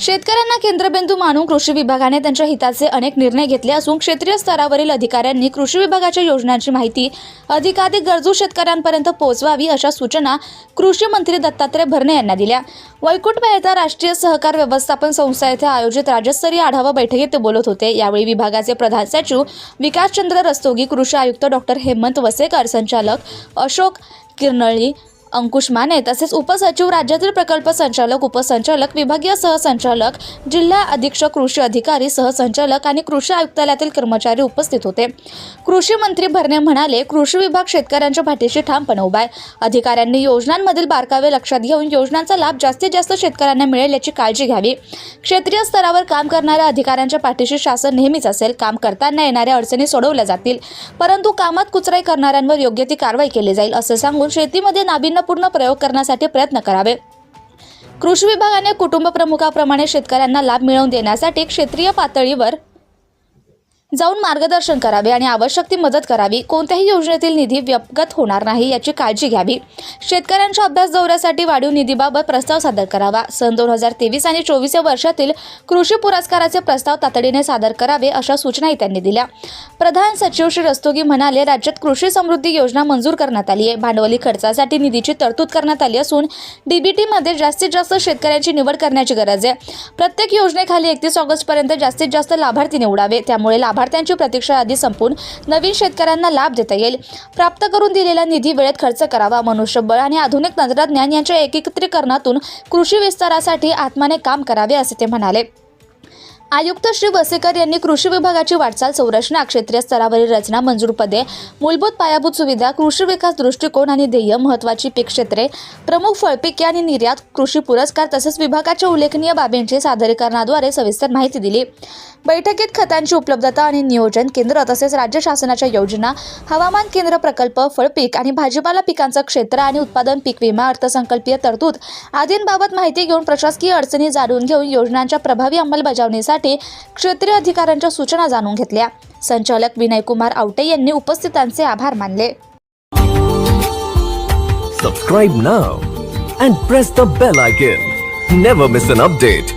शेतकऱ्यांना केंद्रबिंदू मानून कृषी विभागाने त्यांच्या हिताचे अनेक निर्णय घेतले असून क्षेत्रीय स्तरावरील अधिकाऱ्यांनी कृषी विभागाच्या योजनांची माहिती अधिकाधिक गरजू शेतकऱ्यांपर्यंत पोहोचवावी अशा सूचना कृषी मंत्री दत्तात्रय भरणे यांना दिल्या. वैकुंठ मेहता राष्ट्रीय सहकार व्यवस्थापन संस्था येथे आयोजित राज्यस्तरीय आढावा बैठकीत ते बोलत होते. यावेळी विभागाचे प्रधान सचिव विकासचंद्र रस्तोगी कृषी आयुक्त डॉक्टर हेमंत वसेकर संचालक अशोक किरनळी अंकुश माने तसेच उपसचिव राज्यातील प्रकल्प संचालक उपसंचालक विभागीय सहसंचालक जिल्हा अधीक्षक कृषी अधिकारी सहसंचालक आणि कृषी आयुक्तालयातील कर्मचारी उपस्थित होते. कृषी मंत्री भरणे म्हणाले कृषी विभाग शेतकऱ्यांच्या पाठीशी ठामपणे उभा आहे. अधिकाऱ्यांनी योजनांमधील बारकावे लक्षात घेऊन योजनांचा लाभ जास्तीत जास्त शेतकऱ्यांना मिळेल याची काळजी घ्यावी. क्षेत्रीय स्तरावर काम करणाऱ्या अधिकाऱ्यांच्या पाठीशी शासन नेहमीच असेल. काम करताना येणाऱ्या अडचणी सोडवल्या जातील. परंतु कामात कुचराई करणाऱ्यांवर योग्य ती कारवाई केली जाईल असं सांगून शेतीमध्ये नाविन्यपूर्ण प्रयोग करण्यासाठी प्रयत्न करावे. कृषी विभागाने कुटुंब प्रमुखाप्रमाणे शेतकऱ्यांना लाभ मिळवून देण्यासाठी क्षेत्रीय पातळीवर जाऊन मार्गदर्शन करावे आणि आवश्यक ती मदत करावी. कोणत्याही योजनेतील निधी व्यपगत होणार नाही याची काळजी घ्यावी. शेतकऱ्यांच्या अभ्यास दौऱ्यासाठी वाढीव निधीबाबत प्रस्ताव सादर करावा. सन दोन हजार तेवीस आणि चोवीस या वर्षातील कृषी पुरस्काराचे प्रस्ताव तातडीने सादर करावे अशा सूचनाही त्यांनी दिल्या. प्रधान सचिव श्री रस्तोगी म्हणाले राज्यात कृषी समृद्धी योजना मंजूर करण्यात आली आहे. भांडवली खर्चासाठी निधीची तरतूद करण्यात आली असून डीबीटीमध्ये जास्तीत जास्त शेतकऱ्यांची निवड करण्याची गरज आहे. प्रत्येक योजनेखाली एकतीस ऑगस्टपर्यंत जास्तीत जास्त लाभार्थी निवडावे. त्यामुळे लाभार्थ्यांची प्रतीक्षा यादी संपून नवीन शेतकऱ्यांना लाभ देता येईल. प्राप्त करून दिलेला निधी वेळेत खर्च करावा मनुष्यबळ आणि आधुनिक तंत्रज्ञान यांच्या एकीकृतीकरणातून कृषी विस्तारासाठी आत्माने काम करावे असे ते म्हणाले. आयुक्त श्री वसेकर यांनी कृषी विभागाची वाटचाल संरचना क्षेत्रीय स्तरावरील रचना मंजूर पदे मूलभूत पायाभूत सुविधा कृषी विकास दृष्टिकोन आणि ध्येय महत्वाची पीक क्षेत्रे प्रमुख फळपिके आणि निर्यात कृषी पुरस्कार तसेच विभागाच्या उल्लेखनीय बाबींची सादरीकरणाद्वारे सविस्तर माहिती दिली. बैठकीत खतांची उपलब्धता आणि नियोजन केंद्र तसेच राज्य शासनाच्या योजना हवामान केंद्र प्रकल्प फळपीक आणि भाजीपाला पिकांचं क्षेत्र आणि उत्पादन पीक विमा अर्थसंकल्पीय तरतूद आदींबाबत माहिती घेऊन प्रशासकीय अडचणी जाणून घेऊन योजनांच्या प्रभावी अंमलबजावणीसाठी क्षेत्रीय अधिकाऱ्यांच्या सूचना जाणून घेतल्या. संचालक विनयकुमार आवटे यांनी उपस्थितांचे आभार मानले. Subscribe now and press the bell icon never miss an update